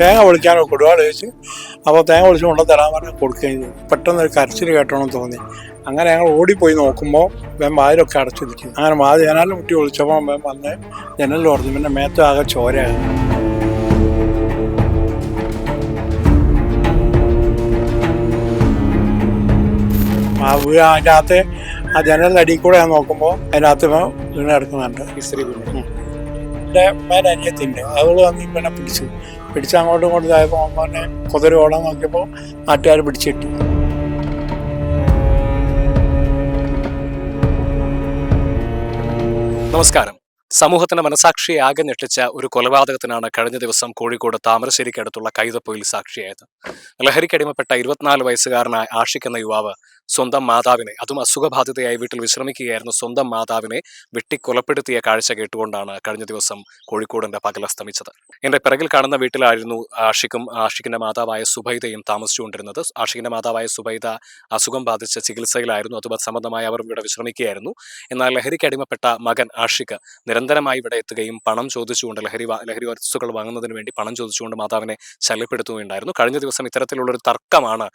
തേങ്ങ പൊളിക്കാനോ കൊടുവാൾ ചോദിച്ചു അപ്പോൾ തേങ്ങ പൊളിച്ച് കൊണ്ട് തരാൻ പറഞ്ഞ് കൊടുക്കുകയും പെട്ടെന്ന് ഒരു കരച്ചിൽ കേട്ടോണെന്ന് തോന്നി. അങ്ങനെ ഞങ്ങൾ ഓടിപ്പോയി നോക്കുമ്പോൾ വേം വാതിലൊക്കെ അടച്ചിരിക്കും അങ്ങനെ വാതിൽ ജനാലിൽ മുട്ടി വിളിച്ചപ്പോൾ വേം വന്ന് ജനലിൽ ഉറഞ്ഞു പിന്നെ മേത്തും ആകെ ചോരയായി. ആ വീട് അതിന്റെ അകത്ത് ആ ജനലിന്റെ അടിയിൽ കൂടെ ഞാൻ നോക്കുമ്പോൾ അതിന്റെ അകത്ത് വീണ് കിടക്കുന്നുണ്ട്. ഇസ്ത്രീ വീണ്. എന്റെ മേലെ അനിയത്തിന്റെ അതുകൊണ്ട് വന്ന് പിന്നെ പിടിച്ചു. പിടിച്ച് അങ്ങോട്ടും ഇങ്ങോട്ടും ഇതായപ്പോൾ പിന്നെ കുതിര ഓടാൻ നോക്കിയപ്പോൾ നാട്ടുകാർ പിടിച്ചിട്ടു നമസ്കാരം. സമൂഹത്തിന്റെ മനസാക്ഷിയെ ആകെ ഞെട്ടിച്ച ഒരു കൊലപാതകത്തിനാണ് കഴിഞ്ഞ ദിവസം കോഴിക്കോട് താമരശ്ശേരിക്കടുത്തുള്ള കൈതപ്പൊയിൽ സാക്ഷിയായത്. ലഹരിക്കടിമപ്പെട്ട ഇരുപത്തിനാല് വയസ്സുകാരനായ ആഷിക് എന്ന യുവാവ് സ്വന്തം മാതാവിനെ അതും അസുഖബാധിതയായി വീട്ടിൽ വിശ്രമിക്കുകയായിരുന്നു സ്വന്തം മാതാവിനെ വെട്ടിക്കൊലപ്പെടുത്തിയ കാഴ്ച കേട്ടുകൊണ്ടാണ് കഴിഞ്ഞ ദിവസം കോഴിക്കോടിന്റെ പകൽ അസ്തമിച്ചത്. എന്റെ പിറകിൽ കാണുന്ന വീട്ടിലായിരുന്നു ആഷിക്കും ആഷിക്കിന്റെ മാതാവായ സുബൈദയും താമസിച്ചുകൊണ്ടിരുന്നത്. ആഷിക്കിന്റെ മാതാവായ സുബൈദ അസുഖം ബാധിച്ച ചികിത്സയിലായിരുന്നു അത് സംബന്ധമായി അവർ ഇവിടെ വിശ്രമിക്കുകയായിരുന്നു. എന്നാൽ ലഹരിക്ക് അടിമപ്പെട്ട മകൻ ആഷിക്ക് നിരന്തരമായി ഇവിടെ എത്തുകയും പണം ചോദിച്ചുകൊണ്ട് ലഹരി ലഹരി വസ്തുക്കൾ വാങ്ങുന്നതിന് വേണ്ടി പണം ചോദിച്ചുകൊണ്ട് മാതാവിനെ ശല്യപ്പെടുത്തുകയുണ്ടായിരുന്നു. കഴിഞ്ഞ ദിവസം ഇത്തരത്തിലുള്ള ഒരു തർക്കമാണ്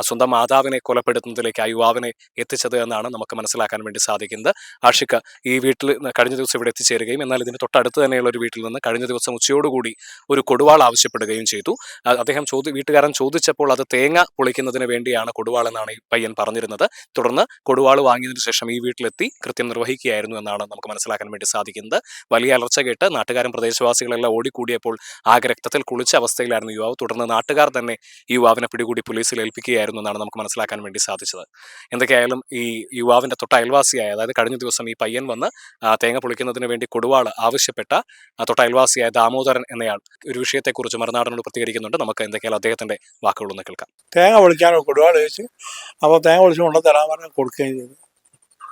സ്വന്തം മാതാവിനെ കൊലപ്പെടുത്തുന്നതിലേക്ക് ആ യുവാവിനെ എത്തിച്ചത് എന്നാണ് നമുക്ക് മനസ്സിലാക്കാൻ വേണ്ടി സാധിക്കുന്നത്. ആഷിക്ക ഈ വീട്ടിൽ കഴിഞ്ഞ ദിവസം ഇവിടെ എത്തിച്ചേരുകയും എന്നാൽ ഇതിന് തൊട്ടടുത്ത് തന്നെയുള്ള ഒരു വീട്ടിൽ നിന്ന് കഴിഞ്ഞ ദിവസം ഉച്ചയോടുകൂടി ഒരു കൊടുവാൾ ആവശ്യപ്പെടുകയും ചെയ്തു. അദ്ദേഹം ചോദി വീട്ടുകാരൻ ചോദിച്ചപ്പോൾ അത് തേങ്ങ പൊളിക്കുന്നതിന് വേണ്ടിയാണ് കൊടുവാൾ എന്നാണ് ഈ പയ്യൻ പറഞ്ഞിരുന്നത്. തുടർന്ന് കൊടുവാൾ വാങ്ങിയതിനു ശേഷം ഈ വീട്ടിലെത്തി കൃത്യം നിർവഹിക്കുകയായിരുന്നു എന്നാണ് നമുക്ക് മനസ്സിലാക്കാൻ വേണ്ടി സാധിക്കുന്നത്. വലിയ അലർച്ച കേട്ട് നാട്ടുകാരും പ്രദേശവാസികളെല്ലാം ഓടിക്കൂടിയപ്പോൾ ആകെ രക്തത്തിൽ കുളിച്ച അവസ്ഥയിലായിരുന്നു യുവാവ്. തുടർന്ന് നാട്ടുകാർ തന്നെ യുവാവിനെ പിടികൂടി പോലീസിൽ ഏൽപ്പിക്കുകയായിരുന്നു എന്നാണ് നമുക്ക് മനസ്സിലാക്കാൻ വേണ്ടി സാധിച്ചത്. എന്തൊക്കെയായാലും ഈ യുവാവിന്റെ തൊട്ട അയൽവാസിയായ അതായത് കഴിഞ്ഞ ദിവസം ഈ പയ്യൻ വന്ന് തേങ്ങ പൊളിക്കുന്നതിന് വേണ്ടി കൊടുവാൾ ആവശ്യപ്പെട്ട തൊട്ട അയൽവാസിയായ ദാമോദരൻ എന്നയാൾ ഒരു വിഷയത്തെക്കുറിച്ച് മറുനാടനോട് പ്രതികരിക്കുന്നുണ്ട്. നമുക്ക് എന്തൊക്കെയാലും അദ്ദേഹത്തിന്റെ വാക്കുകളൊന്ന് കേൾക്കാം. തേങ്ങ പൊളിക്കാനോ കൊടുവാൾ ചോദിച്ചു അപ്പോൾ തേങ്ങ പൊളിച്ച് കൊണ്ട് തരാൻ കൊടുക്കുകയും ചെയ്തു.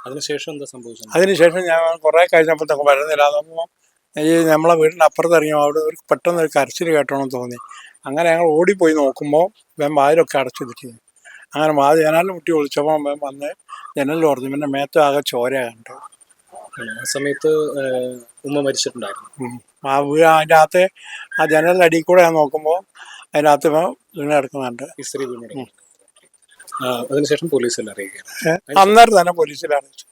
അതിനുശേഷം എന്താ സംഭവിച്ചത്? അതിനുശേഷം ഞാൻ കുറേ കഴിഞ്ഞപ്പോഴത്തേക്ക് വരുന്നില്ല. അതപ്പോൾ ഈ നമ്മളെ വീടിന്റെ അപ്പുറത്ത് ഇറങ്ങിയോ അവിടെ ഒരു പെട്ടെന്ന് ഒരു കരച്ചിൽ കേട്ടോണെന്ന് തോന്നി. അങ്ങനെ ഞങ്ങൾ ഓടിപ്പോയി നോക്കുമ്പോൾ വാതിലൊക്കെ അടച്ചിരിക്കുന്നു അങ്ങനെ വാതി ജനാലിൽ മുട്ടി ഒളിച്ചപ്പോൾ വന്ന് ജനൽ തുറന്നു. പിന്നെ മേത്തും ആകെ കണ്ടു. ആ സമയത്ത് ഉമ്മ മരിച്ചിട്ടുണ്ടായിരുന്നു. ആ വീട് അതിന്റെ അകത്ത് ആ ജനലിന്റെ അടിയിൽ കൂടെ ഞാൻ നോക്കുമ്പോൾ അതിനകത്ത് വീണ് കിടക്കുന്നുണ്ട്. സ്ത്രീ വീണു അതിനുശേഷം പോലീസിൽ അറിയിക്കുക. അന്നേരം തന്നെ പോലീസിൽ അറിയിച്ചു.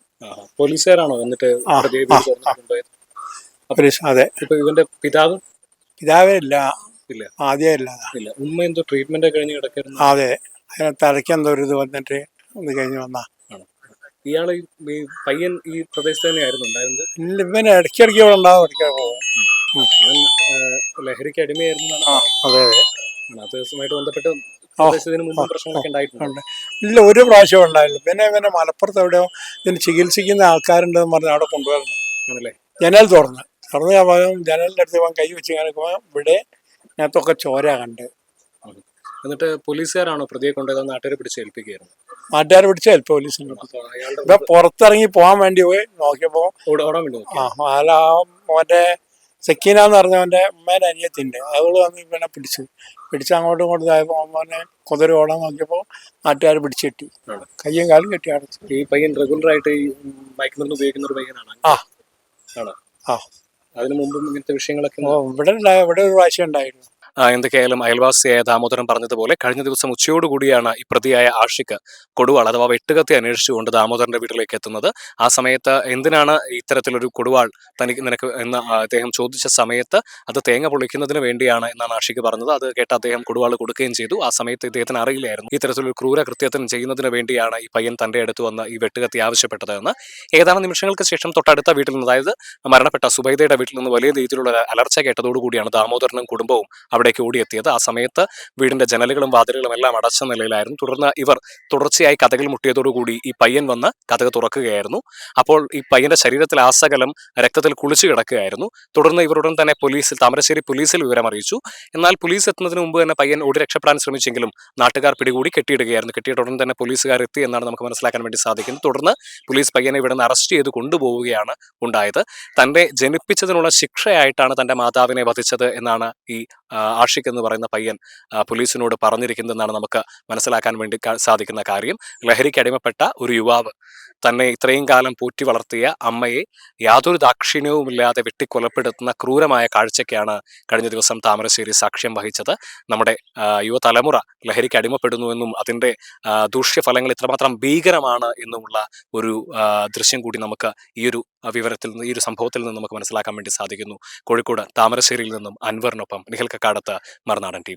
പോലീസുകാരാണോ എന്നിട്ട് അതെ. ഇപ്പൊ ഇവന്റെ പിതാവ്? പിതാവേ ഇല്ല. ഇല്ല. ആദ്യമേ ഇല്ല. ഇല്ല. ഉമ്മ എന്തോ ട്രീറ്റ്മെന്റ് കഴിഞ്ഞ് കിടക്കായിരുന്നു. അതെ. അതിന് തലയ്ക്കെന്തോ ഒരു ഇത് വന്നിട്ട് ഇത് കഴിഞ്ഞ് വന്നാ. ഇയാൾ ഈ- പയ്യൻ ഈ പ്രദേശത്ത് തന്നെയായിരുന്നു ഉണ്ടായിരുന്നത്? ഇല്ല ഇവന് ഇടയ്ക്കിടയ്ക്ക് ഇവിടെ ഉണ്ടാവും ഇടയ്ക്ക് പോകും അവൻ ആ, ലഹരിക്ക് അടിമയായിരുന്നു ആ അതെ അതെ. അത് ദിവസമായിട്ട് ബന്ധപ്പെട്ട് പ്രദേശത്തിന് മുമ്പ് പ്രശ്നങ്ങളൊക്കെ ഉണ്ടായിട്ടുണ്ട്. ഉണ്ട്. ഇല്ല ഒരു പ്രാവശ്യം ഉണ്ടായില്ല പിന്നെ ഇവനെ മലപ്പുറത്ത് എവിടെയോ ഇതിന് ചികിത്സിക്കുന്ന ആൾക്കാരുണ്ടെന്ന് പറഞ്ഞ് അവിടെ കൊണ്ടുവരുന്നു. ആണല്ലേ? ജനൽ തുറന്ന്. തുറന്ന് ഞാൻ പോയി ജനലിന്റെ അടുത്ത് പോകാൻ കൈ വെച്ച് കാണിക്കുമ്പോൾ ഇവിടെ ഞാത്തൊക്കെ ചോര കണ്ട്. എന്നിട്ട് പോലീസുകാരാണോ പ്രതിയെ കൊണ്ടുപോയത്? നാട്ടുകാരെ പിടിച്ച് ഏൽപ്പിക്കുകയായിരുന്നു. നാട്ടുകാർ പിടിച്ച പോലീസിന് ഇപ്പൊ പുറത്തിറങ്ങി പോകാൻ വേണ്ടി പോയി. നോക്കിയപ്പോ ഓട- ഓടാൻ വേണ്ടി ആ അല്ല ആ മോന്റെ സെക്കീന എന്ന് പറഞ്ഞവന്റെ ഉമ്മേന്റെ അനിയത്തിന്റെ അവൾ വന്ന് പിന്നെ പിടിച്ചു. പിടിച്ച് അങ്ങോട്ടും ഇങ്ങോട്ടും ഇതായപ്പോൾ അമ്മനെ കുതിര ഓടാൻ നോക്കിയപ്പോൾ നാട്ടുകാർ പിടിച്ചിട്ടി ആണ്. കയ്യും കാലും കെട്ടി അടച്ചു ഈ പയ്യൻ റെഗുലർ ആയിട്ട് ഈ മയക്കുമരുന്ന് ഉപയോഗിക്കുന്ന ഒരു പയ്യനാണ്? ആ. ആണോ? ആ. അതിനു മുമ്പും ഇങ്ങനത്തെ വിഷയങ്ങളൊക്കെ ഇവിടെ ഉണ്ടായ ഇവിടെ ഒരു പ്രാവശ്യം ഉണ്ടായിരുന്നു. എന്തൊക്കെയായാലും അയൽവാസിയായ ദാമോദരൻ പറഞ്ഞതുപോലെ കഴിഞ്ഞ ദിവസം ഉച്ചയോടുകൂടിയാണ് ഈ പ്രതിയായ ആഷിക്ക് കൊടുവാൾ അഥവാ വെട്ടുകത്തി അന്വേഷിച്ചുകൊണ്ട് ദാമോദരന്റെ വീട്ടിലേക്ക് എത്തുന്നത്. ആ സമയത്ത് എന്തിനാണ് ഇത്തരത്തിലൊരു കൊടുവാൾ തനിക്ക് നിനക്ക് എന്ന് അദ്ദേഹം ചോദിച്ച സമയത്ത് അത് തേങ്ങ പൊളിക്കുന്നതിന് വേണ്ടിയാണ് എന്നാണ് ആഷിക്ക് പറഞ്ഞത്. അത് കേട്ട് അദ്ദേഹം കൊടുവാൾ കൊടുക്കുകയും ചെയ്തു. ആ സമയത്ത് ഇദ്ദേഹത്തിന് അറിയില്ലായിരുന്നു. ഇത്തരത്തിലൊരു ക്രൂര കൃത്യത്തിന് ചെയ്യുന്നതിന് വേണ്ടിയാണ് ഈ പയ്യൻ തന്റെ അടുത്ത് വന്ന് ഈ വെട്ടുകത്തി ആവശ്യപ്പെട്ടത് എന്ന് ഏതാനും നിമിഷങ്ങൾക്ക് ശേഷം തൊട്ടടുത്ത വീട്ടിൽ നിന്ന് അതായത് മരണപ്പെട്ട സുബൈദയുടെ വീട്ടിൽ നിന്ന് വലിയ രീതിയിലുള്ള അലർച്ച കേട്ടതോടുകൂടിയാണ് ദാമോദരനും കുടുംബവും അവിടേക്ക് ഓടിയെത്തിയത്. ആ സമയത്ത് വീടിന്റെ ജനലുകളും വാതിലുകളും എല്ലാം അടച്ച നിലയിലായിരുന്നു. തുടർന്ന് ഇവർ തുടർച്ചയായി കഥകൾ മുട്ടിയതോടുകൂടി ഈ പയ്യൻ വന്ന് കഥക തുറക്കുകയായിരുന്നു. അപ്പോൾ ഈ പയ്യന്റെ ശരീരത്തിൽ ആസകലം രക്തത്തിൽ കുളിച്ചു കിടക്കുകയായിരുന്നു. തുടർന്ന് ഇവരുടൻ തന്നെ പോലീസിൽ താമരശ്ശേരി പോലീസിൽ വിവരം അറിയിച്ചു. എന്നാൽ പോലീസ് എത്തുന്നതിന് മുമ്പ് തന്നെ പയ്യൻ ഓടി രക്ഷപ്പെടാൻ ശ്രമിച്ചെങ്കിലും നാട്ടുകാർ പിടികൂടി കെട്ടിയിടുകയായിരുന്നു. കെട്ടിയിട്ട ഉടൻ തന്നെ പോലീസുകാർ എത്തി എന്നാണ് നമുക്ക് മനസ്സിലാക്കാൻ വേണ്ടി സാധിക്കുന്നത്. തുടർന്ന് പോലീസ് പയ്യനെ ഇവിടെ നിന്ന് അറസ്റ്റ് ചെയ്ത് കൊണ്ടുപോവുകയാണ് ഉണ്ടായത്. തന്റെ ജനിപ്പിച്ചതിനുള്ള ശിക്ഷയായിട്ടാണ് തന്റെ മാതാവിനെ വധിച്ചത് എന്നാണ് ഈ ആഷിഖ് എന്ന് പറയുന്ന പയ്യൻ പോലീസിനോട് പറഞ്ഞിരിക്കുന്നതെന്നാണ് നമുക്ക് മനസ്സിലാക്കാൻ വേണ്ടി സാധിക്കുന്ന കാര്യം. ലഹരിക്ക് അടിമപ്പെട്ട ഒരു യുവാവ്. തന്നെ ഇത്രയും കാലം പോറ്റി വളർത്തിയ അമ്മയെ യാതൊരു ദാക്ഷിണ്യവുമില്ലാതെ വെട്ടിക്കൊലപ്പെടുത്തുന്ന ക്രൂരമായ കാഴ്ചയ്ക്കാണ് കഴിഞ്ഞ ദിവസം താമരശ്ശേരി സാക്ഷ്യം വഹിച്ചത്. നമ്മുടെ യുവതലമുറ ലഹരിക്ക് അടിമപ്പെടുന്നുവെന്നും അതിന്റെ ദൂഷ്യഫലങ്ങൾ ഇത്രമാത്രം ഭീകരമാണ് എന്നുമുള്ള ഒരു ദൃശ്യം കൂടി നമുക്ക് ഈ ഒരു വിവരത്തിൽ നിന്ന് ഈ ഒരു സംഭവത്തിൽ നിന്ന് നമുക്ക് മനസ്സിലാക്കാൻ വേണ്ടി സാധിക്കുന്നു. കോഴിക്കോട് താമരശ്ശേരിയിൽ നിന്നും അൻവറിനൊപ്പം നിഹൽ കക്കാടത്ത് മറുനാടൻ ടി